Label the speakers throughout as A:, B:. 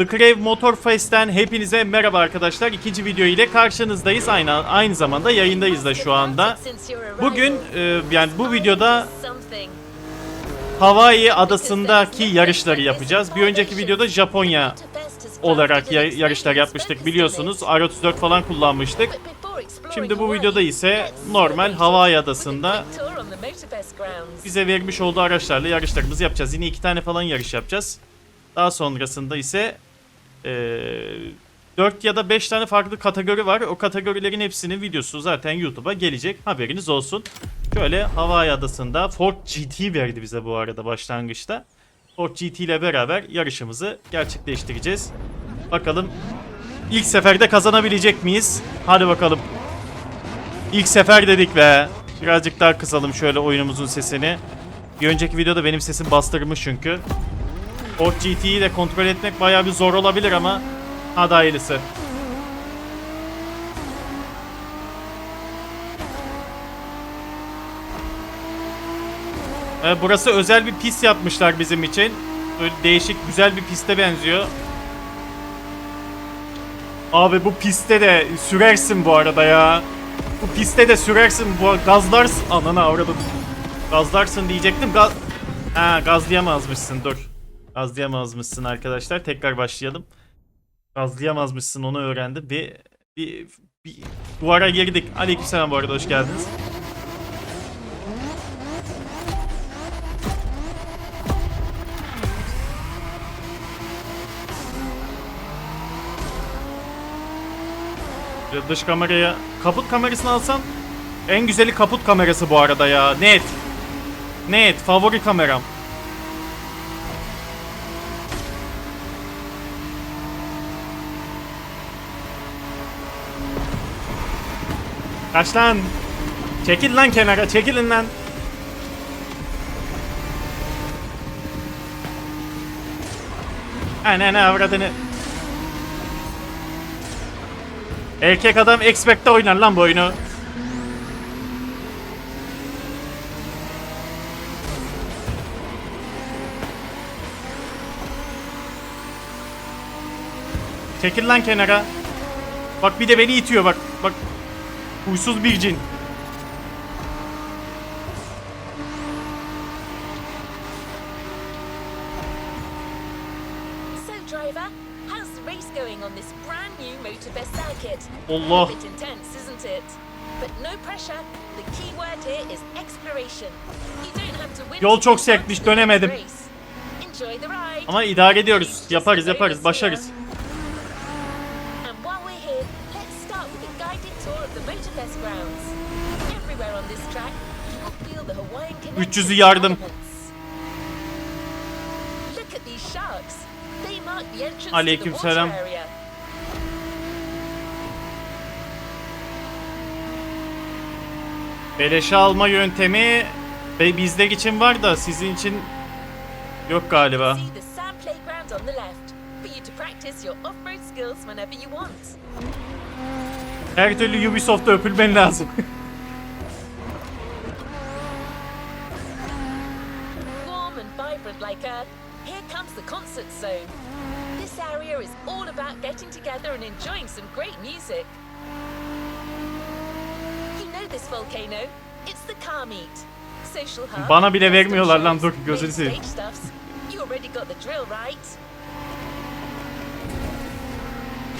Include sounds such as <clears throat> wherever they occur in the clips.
A: The Crave Motor Fest'ten hepinize merhaba arkadaşlar. İkinci video ile karşınızdayız. Aynı aynı zamanda yayındayız da şu anda. Bugün e, yani bu videoda Hawaii adasındaki yarışları yapacağız. Bir önceki videoda Japonya olarak ya- yarışlar yapmıştık biliyorsunuz. R34 falan kullanmıştık. Şimdi bu videoda ise normal Hawaii adasında bize vermiş olduğu araçlarla yarışlarımızı yapacağız. Yine iki tane falan yarış yapacağız. Daha sonrasında ise 4 ya da 5 tane farklı kategori var. O kategorilerin hepsinin videosu zaten YouTube'a gelecek. Haberiniz olsun. Şöyle Hawaii adasında Ford GT verdi bize bu arada başlangıçta. Ford GT ile beraber yarışımızı gerçekleştireceğiz. Bakalım ilk seferde kazanabilecek miyiz? Hadi bakalım. İlk sefer dedik be. Birazcık daha kısalım şöyle oyunumuzun sesini. Bir önceki videoda benim sesim bastırmış çünkü. Ford GT'yi de kontrol etmek bayağı bir zor olabilir ama hadi hayırlısı. Ee, burası özel bir pist yapmışlar bizim için. Böyle değişik güzel bir piste benziyor. Abi bu pistte de sürersin bu arada ya. Bu pistte de sürersin bu gazlarsın. Ananı avradım. Gazlarsın diyecektim. Gaz... Ha gazlayamazmışsın dur. Gazlayamazmışsın arkadaşlar. Tekrar başlayalım. Gazlayamazmışsın onu öğrendim. Bir, bir, bir duvara girdik. Aleykümselam bu arada hoş geldiniz. Dış kameraya kaput kamerasını alsam en güzeli kaput kamerası bu arada ya. Net. Net favori kameram. Kaç lan. Çekil lan kenara çekilin lan. Ananı avradını. Erkek adam Expect'te oynar lan bu oyunu. Çekil lan kenara. Bak bir de beni itiyor bak. Bak. Huysuz bir cin.
B: So, driver, how's the race going on this brand new Motorbest circuit?
A: Allah.
B: A bit intense, isn't it? But no pressure. The key word here is exploration. You don't have to win.
A: Yol çok sertmiş, dönemedim. Ama idare ediyoruz. Yaparız yaparız başarız. 300'ü yardım. Aleyküm selam. Beleşe alma yöntemi ve için var da sizin için yok galiba. Her türlü Ubisoft'ta öpülmen lazım.
B: Warm and vibrant like Earth, here comes the concert zone. This area is all about getting together and enjoying some great music. You know this volcano. It's the car meet. Social hub.
A: Bana bile vermiyorlar lan, dur, gözünü seveyim.
B: You already got the drill right.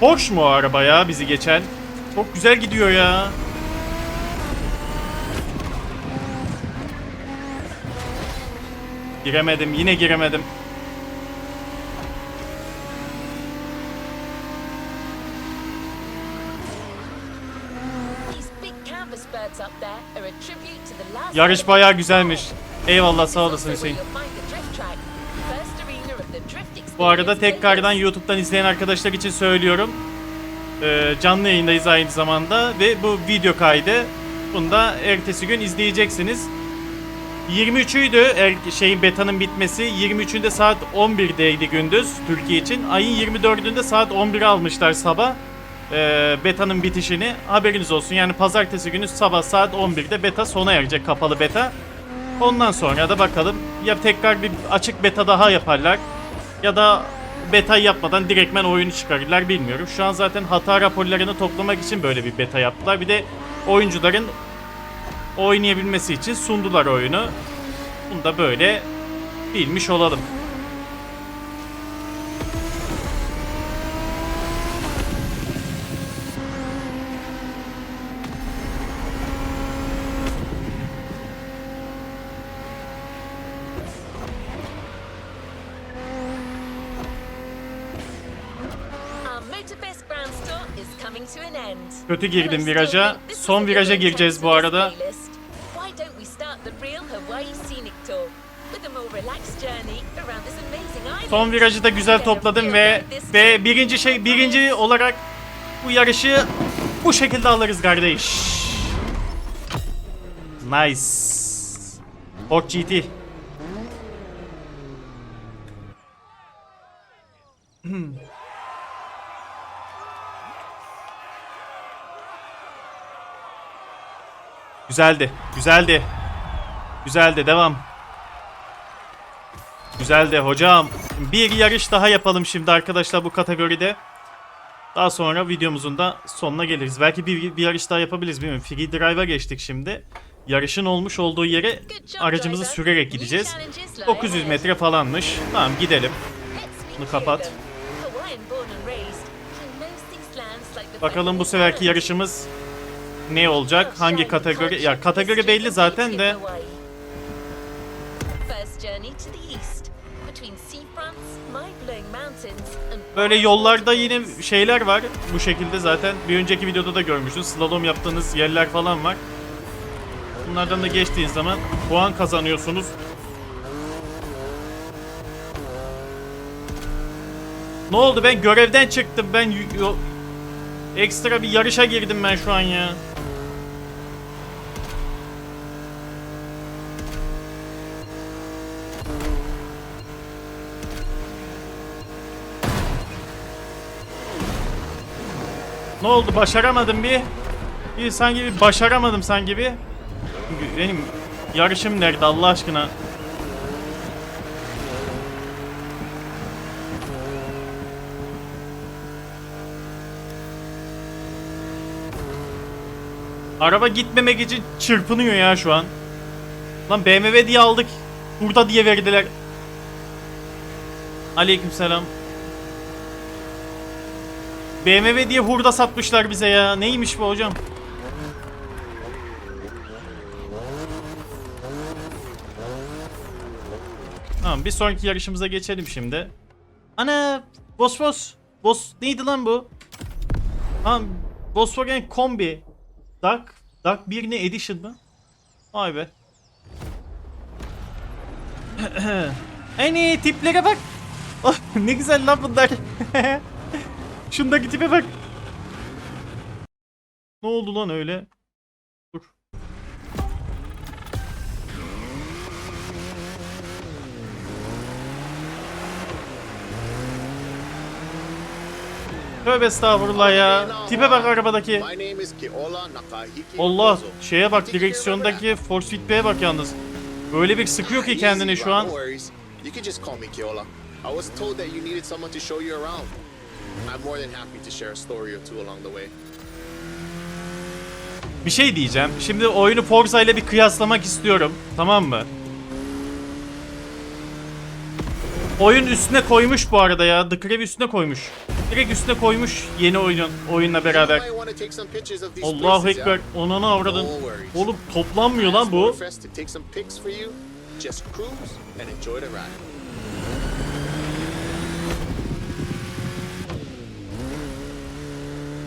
A: Hoş mu o araba ya bizi geçen? Çok güzel gidiyor ya. Giremedim yine giremedim. Yarış bayağı güzelmiş. Eyvallah sağ olasın Hüseyin. Bu arada tekrardan. YouTube'dan izleyen arkadaşlar için söylüyorum. Ee, canlı yayındayız aynı zamanda ve bu video kaydı. Bunu da ertesi gün izleyeceksiniz. 23'üydü er, şeyin betanın bitmesi. 23'ünde saat 11'deydi gündüz Türkiye için. Ayın 24'ünde saat 11'e almışlar sabah. Ee, betanın bitişini haberiniz olsun. Yani pazartesi günü sabah saat 11'de beta sona erecek kapalı beta. Ondan sonra da bakalım ya tekrar bir açık beta daha yaparlar ya da beta yapmadan direktmen oyunu çıkarırlar bilmiyorum. Şu an zaten hata raporlarını toplamak için böyle bir beta yaptılar. Bir de oyuncuların oynayabilmesi için sundular oyunu. Bunu da böyle bilmiş olalım. Kötü girdim viraja. Son viraja gireceğiz bu arada. Son virajı da güzel topladım ve ve birinci şey birinci olarak bu yarışı bu şekilde alırız kardeş. Nice. Ford GT. Hmm. Güzeldi. Güzeldi. Güzeldi. Devam. Güzeldi hocam. Bir yarış daha yapalım şimdi arkadaşlar bu kategoride. Daha sonra videomuzun da sonuna geliriz. Belki bir, bir yarış daha yapabiliriz bilmiyorum. Free Drive'a geçtik şimdi. Yarışın olmuş olduğu yere aracımızı sürerek gideceğiz.
B: challenges lie
A: 900
B: ahead.
A: metre falanmış. Tamam gidelim. Bunu kapat. Bakalım bu seferki yarışımız ne olacak? Hangi kategori? Ya kategori belli zaten de Böyle yollarda yine şeyler var. Bu şekilde zaten bir önceki videoda da görmüştünüz. Slalom yaptığınız yerler falan var. Bunlardan da geçtiğiniz zaman puan kazanıyorsunuz. Ne oldu ben görevden çıktım. Ben ekstra bir yarışa girdim ben şu an ya. Ne oldu başaramadım bir. Bir sanki bir başaramadım sanki bir. Benim yarışım nerede Allah aşkına? Araba gitmemek için çırpınıyor ya şu an. Lan BMW diye aldık. Burada diye verdiler. Aleykümselam. BMW diye hurda satmışlar bize ya. Neymiş bu hocam? Tamam bir sonraki yarışımıza geçelim şimdi. Ana Bos Bos. Neydi lan bu? Tamam Volkswagen Kombi. Dark. Dark 1 ne Edition mı? Vay be. <clears throat> Hani tiplere bak. <laughs> Oh, ne güzel lan bunlar. <laughs> Şundaki tipe bak. Ne oldu lan öyle? Dur. Tövbe estağfurullah ya. Tipe bak arabadaki. Allah şeye bak direksiyondaki force feedback'e bak yalnız. Böyle bir sıkıyor ki kendini şu an.
C: I'm more than happy to share a story or two along the way.
A: Bir şey diyeceğim. Şimdi oyunu Forza ile bir kıyaslamak istiyorum. Tamam mı? Oyun üstüne koymuş bu arada ya. The Crew üstüne koymuş. Direkt üstüne koymuş yeni oyunun oyunla beraber. Allahu Ekber. Onana avradın. Oğlum toplanmıyor lan bu.
C: Motorfest to take some pics for you. Just cruise and enjoy the ride.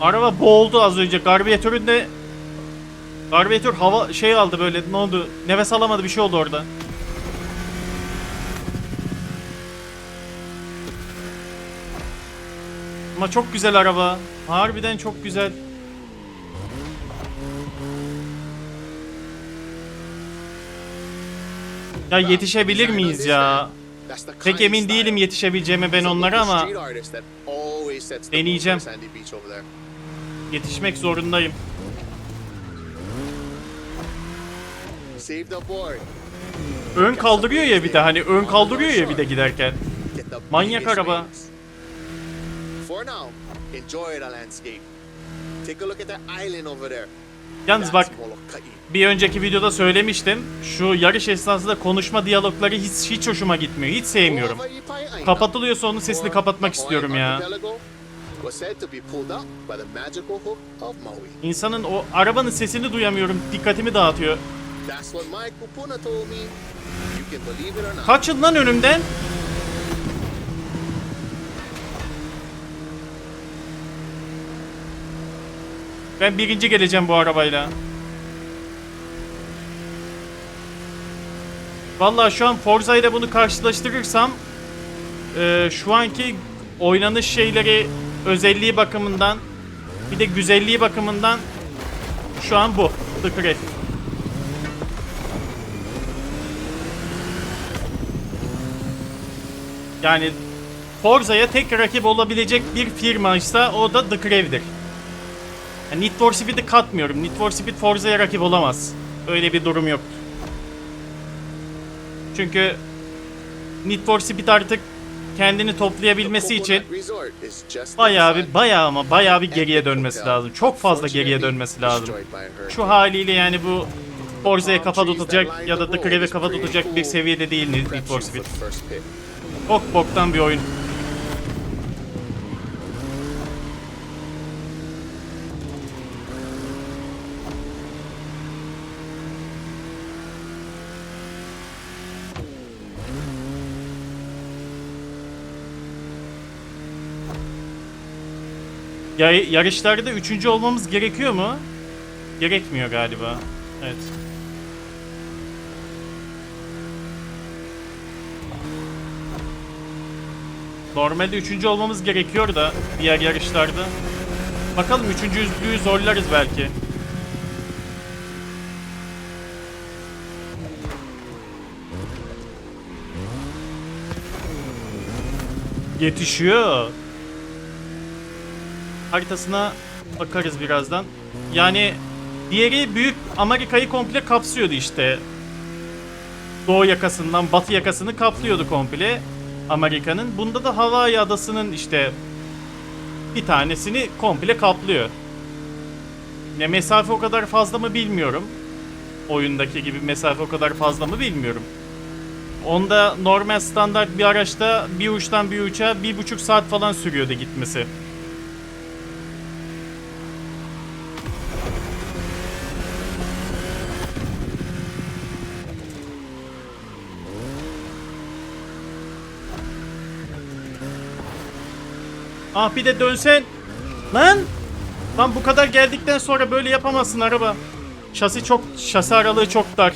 A: Araba boğuldu az önce. Karbüratöründe Karbüratör hava şey aldı böyle ne oldu? Nefes alamadı bir şey oldu orada. Ama çok güzel araba. Harbiden çok güzel. Ya yetişebilir miyiz ya? Pek emin değilim yetişebileceğime ben onlara ama deneyeceğim. Yetişmek zorundayım. Ön kaldırıyor ya bir de hani ön kaldırıyor ya bir de giderken. Manyak araba. Yalnız bak bir önceki videoda söylemiştim. Şu yarış esnasında konuşma diyalogları hiç, hiç hoşuma gitmiyor. Hiç sevmiyorum. Kapatılıyorsa onun sesini kapatmak istiyorum ya.
C: Was said to be pulled up by the magical hook of Maui.
A: İnsanın o arabanın sesini duyamıyorum. Dikkatimi dağıtıyor.
C: That's what my kupuna told me. You can believe it or not.
A: Kaçın lan önümden. Ben birinci geleceğim bu arabayla. Vallahi şu an Forza ile bunu karşılaştırırsam e, şu anki oynanış şeyleri özelliği bakımından bir de güzelliği bakımından şu an bu. The Craft. Yani Forza'ya tek rakip olabilecek bir firmaysa o da The Crew'dir. Yani Need for Speed'i katmıyorum. Need for Speed Forza'ya rakip olamaz. Öyle bir durum yok. Çünkü Need for Speed artık kendini toplayabilmesi için bayağı bir bayağı ama bayağı bir geriye dönmesi lazım. Çok fazla geriye dönmesi lazım. Şu haliyle yani bu Forza'ya kafa tutacak ya da The Crew'e kafa tutacak bir seviyede değil Need for Speed. Çok boktan bir oyun. Ya yarışlarda üçüncü olmamız gerekiyor mu? Gerekmiyor galiba. Evet. Normalde üçüncü olmamız gerekiyor da diğer yarışlarda. Bakalım üçüncülüğü zorlarız belki. Yetişiyor. Haritasına bakarız birazdan. Yani diğeri büyük Amerika'yı komple kapsıyordu işte. Doğu yakasından batı yakasını kaplıyordu komple Amerika'nın. Bunda da Hawaii adasının işte bir tanesini komple kaplıyor. Ne mesafe o kadar fazla mı bilmiyorum. Oyundaki gibi mesafe o kadar fazla mı bilmiyorum. Onda normal standart bir araçta bir uçtan bir uça bir buçuk saat falan sürüyordu gitmesi. Ah bir de dönsen. Lan! Lan bu kadar geldikten sonra böyle yapamazsın araba. Şasi çok, şasi aralığı çok dar.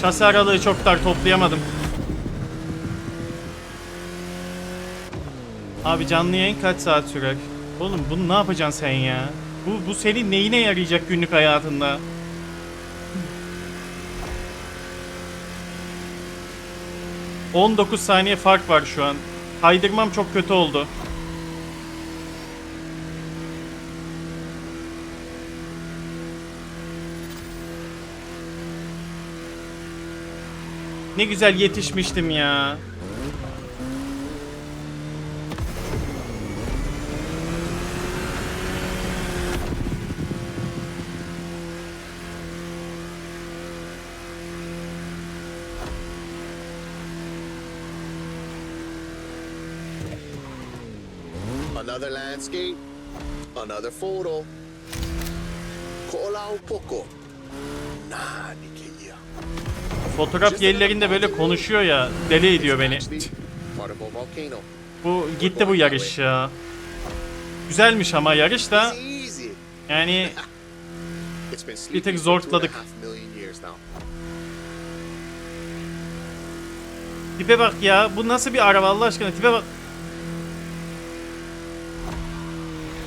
A: Şasi aralığı çok dar toplayamadım. Abi canlı yayın kaç saat sürer? Oğlum bunu ne yapacaksın sen ya? Bu, bu senin neyine yarayacak günlük hayatında? ...19 saniye fark var şu an. Kaydırmam çok kötü oldu. Ne güzel yetişmiştim ya.
C: Another landscape, another photo. Poko. Nani keiya.
A: Fotoğraf yerlerinde böyle konuşuyor ya. Deli ediyor beni. Bu gitti bu yarış ya. Güzelmiş ama yarış da yani <laughs>
C: been
A: tek
C: now.
A: tipe bak ya. Bu nasıl bir araba Allah aşkına tipe bak.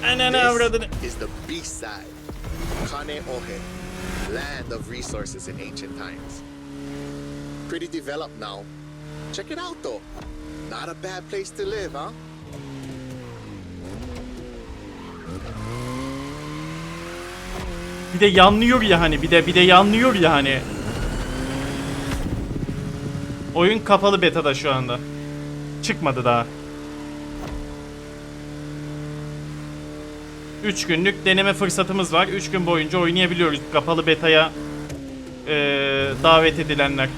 A: Ananı avradını.
C: İs the beast side. Kane Ohe, land of resources in ancient times. Pretty developed now. Check it out though. Not a bad place to live, huh?
A: Bir de yanlıyor ya hani. Bir de bir de yanlıyor ya hani. Oyun kapalı beta'da şu anda. çıkmadı daha. 3 günlük deneme fırsatımız var. 3 gün boyunca oynayabiliyoruz. Kapalı beta'ya eee, davet edilenler.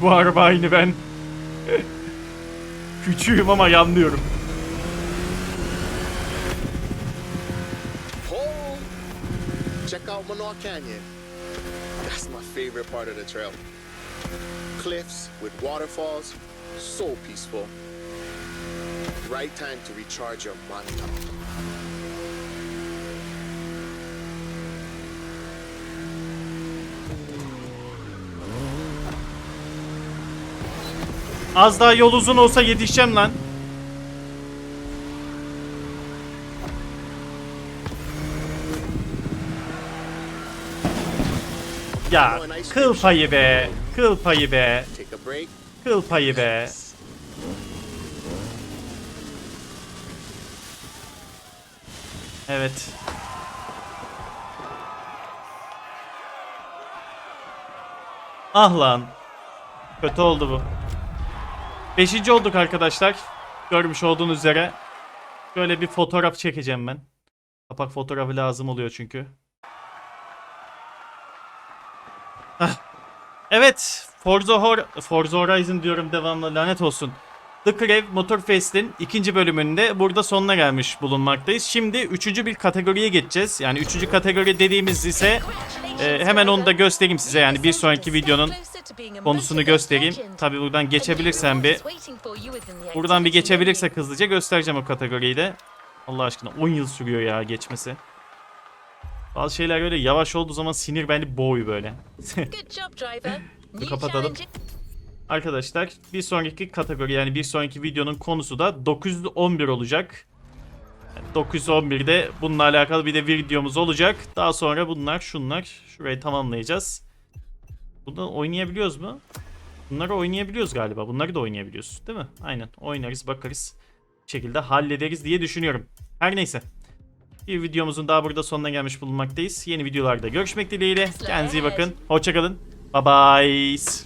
A: Bu araba aynı ben. <laughs> Küçüğüm ama yanlıyorum.
C: Check out Manoa Canyon. That's my favorite part of the trail. Cliffs with waterfalls, so peaceful. Right time to recharge your monster.
A: Az daha yol uzun olsa yetişeceğim lan. Ya kıl payı be. Kıl payı be. Kıl payı be. Evet. Ah lan. Kötü oldu bu. Beşinci olduk arkadaşlar. Görmüş olduğunuz üzere. Şöyle bir fotoğraf çekeceğim ben. Kapak fotoğrafı lazım oluyor çünkü. Evet. Forza, Hor Forza Horizon diyorum devamlı lanet olsun. The Crave Motorfest'in ikinci bölümünde burada sonuna gelmiş bulunmaktayız. Şimdi üçüncü bir kategoriye geçeceğiz. Yani üçüncü kategori dediğimiz ise e, hemen onu da göstereyim size. Yani bir sonraki videonun konusunu göstereyim. Tabi buradan geçebilirsem bir buradan bir geçebilirsek hızlıca göstereceğim o kategoriyi de. Allah aşkına 10 yıl sürüyor ya geçmesi. Bazı şeyler öyle yavaş olduğu zaman sinir beni boğuyor böyle. <laughs>
B: New
A: kapatalım. Arkadaşlar bir sonraki kategori yani bir sonraki videonun konusu da 911 olacak. Yani 911'de bununla alakalı bir de videomuz olacak. Daha sonra bunlar şunlar şurayı tamamlayacağız. Bunu oynayabiliyoruz mu? Bunları oynayabiliyoruz galiba. Bunları da oynayabiliyoruz değil mi? Aynen oynarız bakarız. Bir şekilde hallederiz diye düşünüyorum. Her neyse. Bir videomuzun daha burada sonuna gelmiş bulunmaktayız. Yeni videolarda görüşmek dileğiyle. Kendinize iyi bakın. Hoşçakalın. Bye bye.